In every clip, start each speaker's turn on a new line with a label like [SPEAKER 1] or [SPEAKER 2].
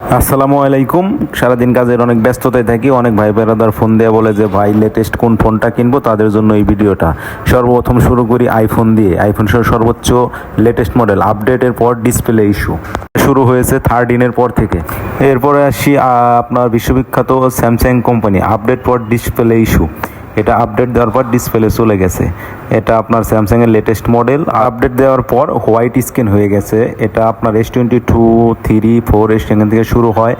[SPEAKER 1] আসসালামু আলাইকুম। সারাদিন কাজের অনেক ব্যস্ততায় থাকি। অনেক ভাই বেড়াদার ফোন দিয়ে বলে যে, ভাই লেটেস্ট কোন ফোনটা কিনবো? তাদের জন্য এই ভিডিওটা। সর্বপ্রথম শুরু করি আইফোন দিয়ে। আইফোন সর্বোচ্চ লেটেস্ট মডেল আপডেটের পর ডিসপ্লে ইস্যু শুরু হয়েছে থার্ড ইনের পর থেকে। এরপরে আসি আপনার বিশ্ববিখ্যাত স্যামসাং কোম্পানি আপডেট পর ডিসপ্লে ইস্যু এটা আপডেট দেওয়ার পর ডিসপ্লে চলে গেছে। এটা আপনার স্যামসাংয়ের লেটেস্ট মডেল আপডেট দেওয়ার পর হোয়াইট স্ক্রিন হয়ে গেছে। এটা আপনার S twenty two three four S থেকে শুরু হয়।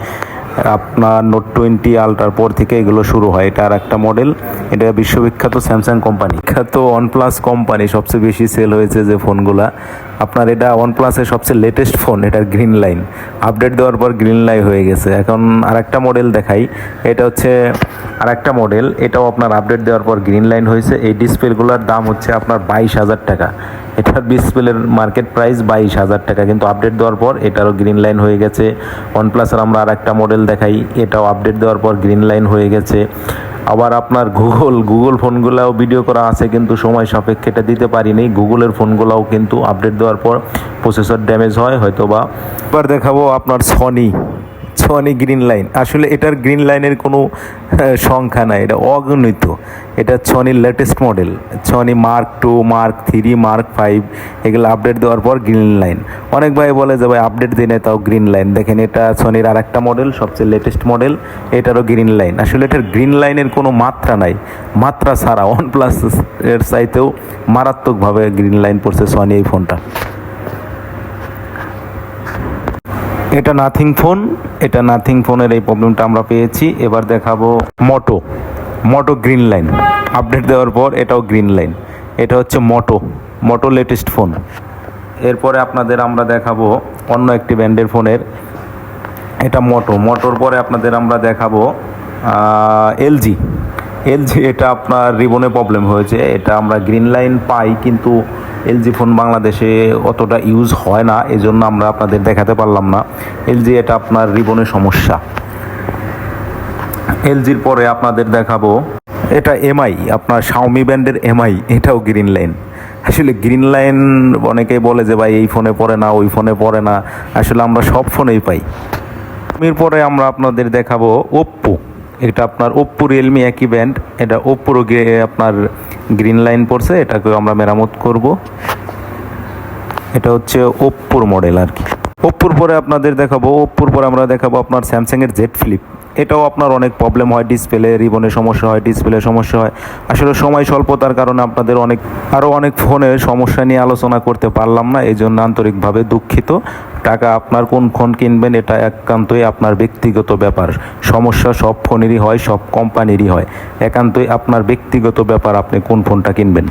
[SPEAKER 1] আপনার নোট টোয়েন্টি আলট্রার পর থেকে এগুলো শুরু হয়। এটা আর একটা মডেল এটা বিশ্ববিখ্যাত স্যামসাং কোম্পানি বিখ্যাত ওয়ানপ্লাস কোম্পানি সবচেয়ে বেশি সেল হয়েছে যে ফোনগুলা। আপনার এটা ওয়ানপ্লাসের সবচেয়ে লেটেস্ট ফোন এটার গ্রিন লাইন আপডেট দেওয়ার পর গ্রিন লাইন হয়ে গেছে। এখন আরেকটা মডেল দেখাই। এটা হচ্ছে আরেকটা মডেল এটাও আপনার আপডেট দেওয়ার পর গ্রিন লাইন হয়েছে। এই ডিসপ্লেগুলোর দাম হচ্ছে আপনার বাইশ হাজার টাকা। এটার ডিসপ্লের মার্কেট প্রাইস বাইশ হাজার টাকা। কিন্তু আপডেট দেওয়ার পর এটারও গ্রিন লাইন হয়ে গেছে। ওয়ানপ্লাসের আমরা আর একটা মডেল দেখাই, এটাও আপডেট দেওয়ার পর গ্রিন লাইন হয়ে গেছে। আবার আপনার গুগল গুগল ফোনগুলাও ভিডিও করা আছে, কিন্তু সময় সাপেক্ষে এটা দিতে পারিনি। গুগলের ফোনগুলাও কিন্তু আপডেট দেওয়ার পর প্রসেসর ড্যামেজ হয় হয়তো বা এবার দেখাবো আপনার সনি সনি গ্রিন লাইন আসলে এটার গ্রিন লাইনের কোনো সংখ্যা নাই। এটা অগণিত। এটা সনির latest model Sony mark two mark three mark five এগুলো আপডেট দেওয়ার পর গ্রিন লাইন অনেক ভাই বলে যে, ভাই আপডেট দিনে তাও গ্রিন লাইন দেখেন, এটা সনির আর একটা মডেল সবচেয়ে লেটেস্ট মডেল এটারও গ্রিন লাইন আসলে এটার গ্রিন লাইনের কোনো মাত্রা নাই। মাত্রা ছাড়া ওয়ান প্লাস এর চাইতেও মারাত্মকভাবে গ্রিন লাইন পড়ছে সনি এই ফোনটা এটা নাথিং ফোন, এটা নাথিং ফোনের এই প্রবলেমটা আমরা পেয়েছি। এবার দেখাবো Moto Moto green line. Update দেওয়ার পর এটাও গ্রিন লাইন। এটা হচ্ছে মোটো মোটো লেটেস্ট ফোন এরপরে আপনাদের আমরা দেখাবো অন্য একটি ব্র্যান্ডের ফোনের। এটা মোটো, মোটোর পরে আপনাদের আমরা দেখাবো এলজি। এলজি, এটা আপনার রিবনে প্রবলেম হয়েছে। এটা আমরা গ্রিন লাইন পাই, কিন্তু এলজি ফোন বাংলাদেশে অতটা ইউজ হয় না, এজন্য আমরা আপনাদের দেখাতে পারলাম না। এলজি এটা আপনার রিবনের সমস্যা। এলজির পরে আপনাদের দেখাবো, এটা এমআই, আপনার শাওমি ব্র্যান্ডের এমআই, এটাও গ্রিন লাইন। আসলে গ্রিন লাইন অনেকেই বলে যে ভাই এই ফোনে পড়ে না, ওই ফোনে পড়ে না, আসলে আমরা সব ফোনেই পাই। এরপরে আমরা আপনাদের দেখাবো ওপ্পো এটা আপনার ওপ্পো রিয়েলমি একই ব্যান্ড এটা ওপ্পোরও আপনার গ্রিন লাইন পড়ছে, এটাকেও আমরা মেরামত করব। এটা হচ্ছে ওপ্পোর মডেল আর কি। ওপ্পোর পরে আপনাদের দেখাবো ওপ্পোর পরে আমরা দেখাবো আপনার স্যামসাংয়ের জেড ফ্লিপ এটাও আপনার অনেক প্রবলেম হয় ডিসপ্লে রিবনের সমস্যা হয় ডিসপ্লে সমস্যা হয়। আসলে সময় স্বল্পতার কারণে আপনাদের অনেক আরও অনেক ফোনের সমস্যা নিয়ে আলোচনা করতে পারলাম না এই জন্য আন্তরিকভাবে দুঃখিত। টাকা আপনার কোন ফোন কিনবেন, এটা একান্তই আপনার ব্যক্তিগত ব্যাপার। সমস্যা সব ফোনেরই হয়, সব কোম্পানিরই হয়। একান্তই আপনার ব্যক্তিগত ব্যাপার আপনি কোন ফোনটা কিনবেন।